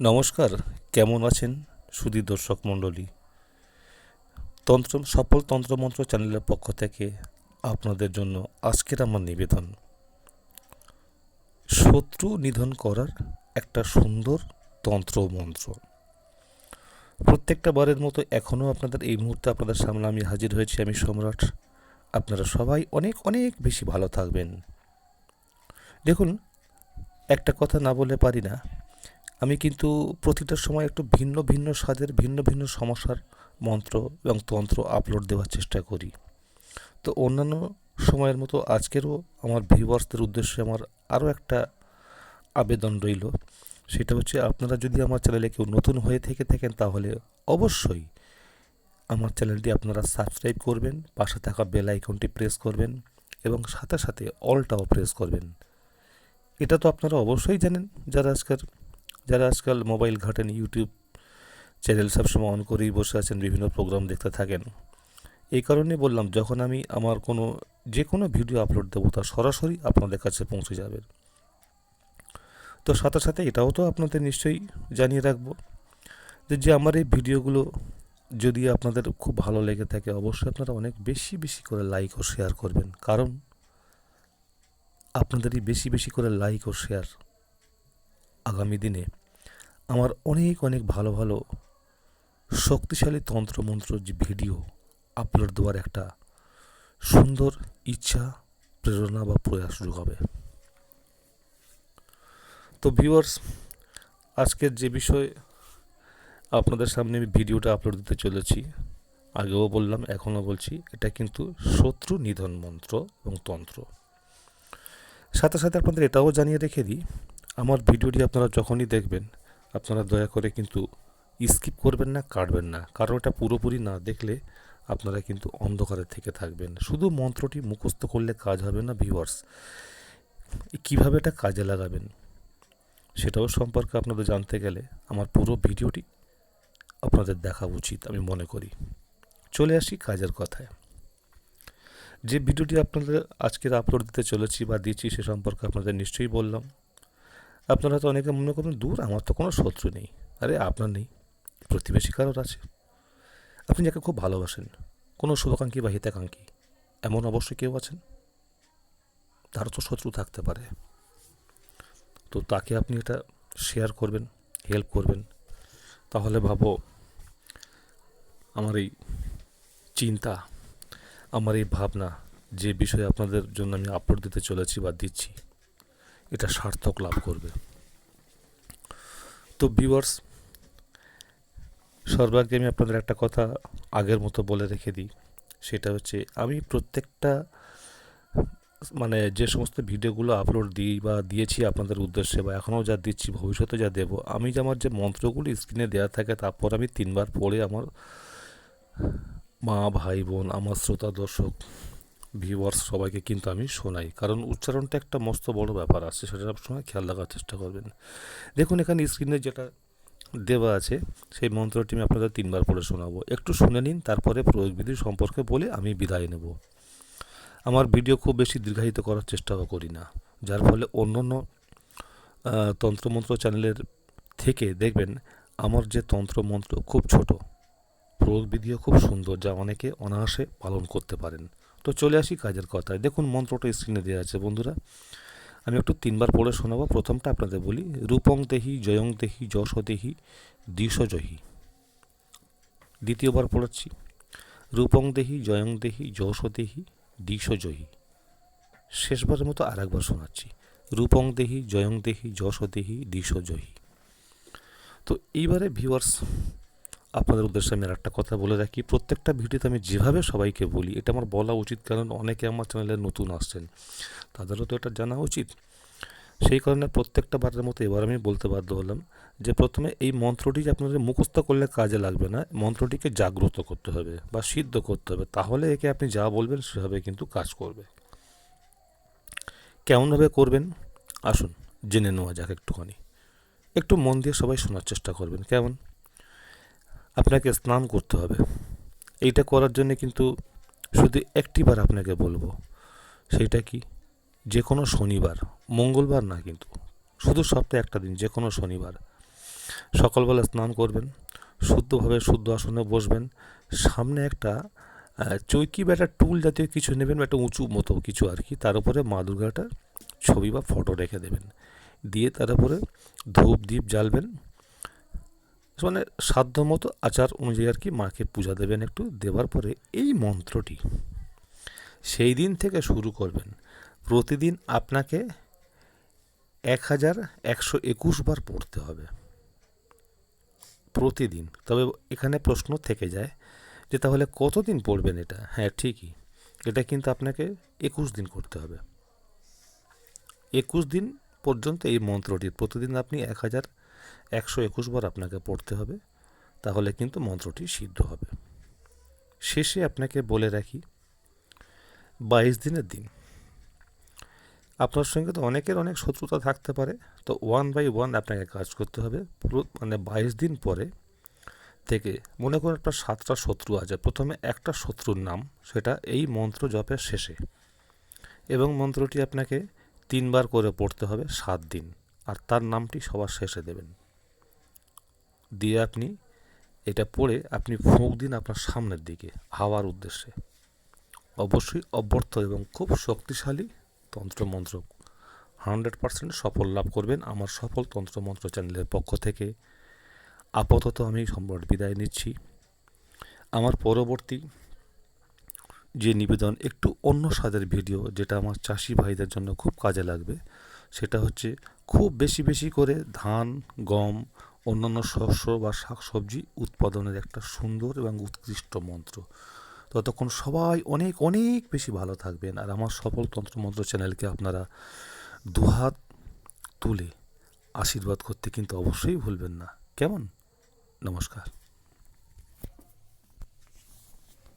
নমস্কার, কেমন আছেন সুধী দর্শক মণ্ডলী? তন্ত্র, সফল তন্ত্রমন্ত্র চ্যানেলের পক্ষ থেকে আপনাদের জন্য আজকের আমার নিবেদন। শত্রু নিধন করার একটা সুন্দর তন্ত্র মন্ত্র প্রত্যেকটা বারের মতো এখনও আপনাদের এই মুহূর্তে আপনাদের সামনে আমি হাজির হয়েছি, আমি সম্রাট। আপনারা সবাই অনেক অনেক বেশি ভালো থাকবেন। দেখুন, একটা কথা না বলে পারি না আমি কিন্তু প্রতিটা সময় একটু ভিন্ন ভিন্ন স্বাদের, ভিন্ন ভিন্ন সমস্যার মন্ত্র এবং তন্ত্র আপলোড দেওয়ার চেষ্টা করি। তো অন্যান্য সময়ের মতো আজকেরও আমার ভিউয়ার্সদের উদ্দেশ্যে আমার আরও একটা আবেদন রইল। সেটা হচ্ছে আপনারা যদি আমার চ্যানেলে কেউ নতুন হয়ে থেকে থাকেন তাহলে অবশ্যই আমার চ্যানেলটি আপনারা সাবস্ক্রাইব করবেন, পাশে থাকা বেল আইকনটি প্রেস করবেন এবং সাথে সাথে অলটাও প্রেস করবেন। এটা তো আপনারা অবশ্যই জানেন, যারা আজকাল যারা আজকাল মোবাইল ঘাটেন, ইউটিউব চ্যানেল সবসময় অন করেই বসে আছেন, বিভিন্ন প্রোগ্রাম দেখতে থাকেন। এই কারণে বললাম, যখন আমি আমার কোনো যে কোনো ভিডিও আপলোড দেবো, তা সরাসরি আপনাদের কাছে পৌঁছে যাবে। তো সাথে সাথে এটাও তো আপনাদের নিশ্চয়ই জানিয়ে রাখব যে যে আমার এই ভিডিওগুলো যদি আপনাদের খুব ভালো লেগে থাকে, অবশ্যই আপনারা অনেক বেশি বেশি করে লাইক ও শেয়ার করবেন। কারণ আপনাদেরই বেশি বেশি করে লাইক ও শেয়ার আগামী দিনে আমার অনেক অনেক ভালো ভালো শক্তিশালী তন্ত্রমন্ত্র যে ভিডিও আপলোড দেওয়ার একটা সুন্দর ইচ্ছা, প্রেরণা বা প্রয়াস হবে। তো ভিউয়ার্স আজকের যে বিষয় আপনাদের সামনে আমি ভিডিওটা আপলোড দিতে চলেছি, আগেও বললাম, এখনও বলছি, এটা কিন্তু শত্রু নিধন মন্ত্র এবং তন্ত্র। সাথে সাথে আপনাদের এটাও জানিয়ে রেখে দিই, আমার ভিডিওটি আপনারা যখনই দেখবেন আপনারা দয়া করে কিন্তু স্কিপ করবেন না, কাটবেন না। কারণ এটা পুরোপুরি না দেখলে আপনারা কিন্তু অন্ধকারে থেকে থাকবেন। শুধু মন্ত্রটি মুখস্থ করলে কাজ হবে না ভিউয়ার্স কীভাবে এটা কাজে লাগাবেন? সেটাও সম্পর্কে আপনাদের জানতে গেলে আমার পুরো ভিডিওটি আপনাদের দেখা উচিত, আমি মনে করি। চলে আসি কাজের কথায়। যে ভিডিওটি আপনাদের আজকের আপলোড দিতে চলেছি বা দিচ্ছি সে সম্পর্কে আপনাদের নিশ্চয়ই বললাম। আপনারা তো অনেকে মনে করবেন, দূর, আমার তো কোনো শত্রু নেই। আরে, আপনার নেই। প্রতিবেশী কারোর আছে। আপনি যাকে খুব ভালোবাসেন, কোনো শুভাকাঙ্ক্ষী বা হিতাকাঙ্ক্ষী, এমন অবশ্যই কেউ আছেন? তারও তো শত্রু থাকতে পারে। তো তাকে আপনি এটা শেয়ার করবেন হেল্প করবেন। তাহলে ভাবো, আমার এই চিন্তা, আমার এই ভাবনা, যে বিষয়ে আপনাদের জন্য আমি আপলোড দিতে চলেছি বা দিচ্ছি এটা সার্থক লাভ করবে। তো ভিউয়ার্স সর্বাগ্যে আমি আপনাদের একটা কথা আগের মতো বলে রেখে দিই। সেটা হচ্ছে, আমি প্রত্যেকটা মানে যে সমস্ত ভিডিওগুলো আপলোড দিই বা দিয়েছি আপনাদের উদ্দেশ্যে বা এখনও যা দিচ্ছি, ভবিষ্যতে যা দেবো, আমি যে আমার যে মন্ত্রগুলো স্ক্রিনে দেওয়া থাকে, তারপর আমি তিনবার পড়ে আমার মা, ভাই, বোন, আমার শ্রোতা, দর্শক ভিউয়ার্স সবাইকে কিন্তু আমি শোনাই। কারণ উচ্চারণটা একটা মস্ত বড় ব্যাপার আছে, সেটা সবসময় খেয়াল রাখার চেষ্টা করবেন। দেখুন, এখানে স্ক্রিনে যেটা দেওয়া আছে, সেই মন্ত্রটি আমি আপনাদের তিনবার পড়ে শোনাবো। একটু শুনে নিন, তারপরে প্রয়োগবিধি সম্পর্কে বলে আমি বিদায় নেব। আমার ভিডিও খুব বেশি দীর্ঘায়িত করার চেষ্টাও করি না। যার ফলে অন্য অন্য তন্ত্রমন্ত্র চ্যানেলের থেকে দেখবেন, আমার যে তন্ত্রমন্ত্র খুব ছোট, প্রয়োগবিধিও খুব সুন্দর, যা অনেকে অনায়াসে পালন করতে পারেন। তো চলে আসি কাজের কথায়। দেখুন, মন্ত্রটা স্ক্রিনে দেওয়া আছে, বন্ধুরা। আমি একটু তিনবার পড়ে শোনাবো। প্রথমটা আপনাদের বলি, রূপং দেহি, জয়ং দেহি, যশ দেহি, দিশ জহি। দ্বিতীয়বার পড়াচ্ছি, রূপং দেহি, জয়ং দেহি, যশ দেহি, দিশ জহি। শেষবারের মতো আর একবার শোনাচ্ছি, রূপং দেহি, জয়ং দেহি, যশ দেহি, দিশ জহি। তো এইবারে ভিউয়ার্স আপনাদের উদ্দেশ্যে আমি একটা কথা বলে রাখি। প্রত্যেকটা ভিডিওতে আমি যেভাবে সবাইকে বলি, এটা আমার বলা উচিত, কারণ অনেকে আমার চ্যানেলে নতুন আসছেন, তাদেরও তো এটা জানা উচিত। সেই কারণে প্রত্যেকটা বারের মতো এবার আমি বলতে বাধ্য হলাম যে, প্রথমে এই মন্ত্রটি যে আপনাদের মুখস্থ করলে কাজে লাগবে না, মন্ত্রটিকে জাগ্রত করতে হবে বা সিদ্ধ করতে হবে, তাহলে একে আপনি যা বলবেন সেভাবে কিন্তু কাজ করবে। কেমনভাবে করবেন? আসুন, জেনে নেওয়া যাক একটুখানি। একটু মন দিয়ে সবাই শোনার চেষ্টা করবেন, কেমন? আপনাকে স্নান করতে হবে। এইটা করার জন্য কিন্তু শুধু একটিবার আপনাকে বলব সেইটা কি? যে কোনো শনিবার, মঙ্গলবার না কিন্তু, শুধু সপ্তাহে একটা দিন যে কোনো শনিবার। সকালবেলা স্নান করবেন, শুদ্ধভাবে শুদ্ধ আসনে বসবেন, সামনে একটা চৈকি বা একটা টুল জাতীয় কিছু নেবেন বা একটা উঁচু মতো কিছু আর কি, তার উপরে মা দুর্গাটার ছবি বা ফটো রেখে দেবেন। দিয়ে তার উপরে ধূপ দ্বীপ জ্বালবেন মানে সাধ্য মতো আচার অনুযায়ী আর কি মাকে পূজা দেবেন একটু, দেওয়ার পরে এই মন্ত্রটি। সেই দিন থেকে শুরু করবেন। প্রতিদিন আপনাকে এক হাজার একশো একুশ বার পড়তে হবে। প্রতিদিন। তবে এখানে প্রশ্ন থেকে যায় যে তাহলে কতদিন পড়বেন এটা? হ্যাঁ ঠিকই। এটা কিন্তু আপনাকে একুশ দিন করতে হবে। একুশ দিন পর্যন্ত এই মন্ত্রটি, প্রতিদিন আপনি এক হাজার একশো একুশ বার আপনাকে পড়তে হবে, তাহলে কিন্তু মন্ত্রটি সিদ্ধ হবে। শেষে আপনাকে বলে রাখি, বাইশ দিনের দিন। আপনার সঙ্গে তো অনেকের অনেক শত্রুতা থাকতে পারে, তো ওয়ান বাই ওয়ান আপনাকে কাজ করতে হবে। পুরো মানে বাইশ দিন পরে থেকে মনে করুন আপনার সাতটা শত্রু আছে, প্রথমে একটা শত্রুর নাম, সেটা এই মন্ত্র জপের শেষে। এবং মন্ত্রটি আপনাকে তিনবার করে পড়তে হবে সাত দিন, আর তার নামটি সবার শেষে দেবেন। দিয়ে আপনি এটা পড়ে আপনি ফুঁক দিন আপনার সামনের দিকে, হাওয়ার উদ্দেশ্যে। অবশ্যই অব্যর্থ এবং খুব শক্তিশালী তন্ত্রমন্ত্র হান্ড্রেড পার্সেন্ট সফল লাভ করবেন আমার সফল তন্ত্রমন্ত্র চ্যানেলের পক্ষ থেকে। আপাতত আমি সম্রাট বিদায় নিচ্ছি। আমার পরবর্তী যে নিবেদন, একটু অন্য স্বাদের ভিডিও যেটা আমার চাষি ভাইদের জন্য খুব কাজে লাগবে, সেটা হচ্ছে খুব বেশি বেশি করে ধান, গম অন্যান্য শস্য বা শাকসবজি উৎপাদনের একটা সুন্দর এবং উৎকৃষ্ট মন্ত্র। ততক্ষণ সবাই অনেক অনেক বেশি ভালো থাকবেন। আর আমার সফল তন্ত্রমন্ত্র চ্যানেলকে আপনারা দুহাত তুলে আশীর্বাদ করতে কিন্তু অবশ্যই ভুলবেন না। কেমন? নমস্কার।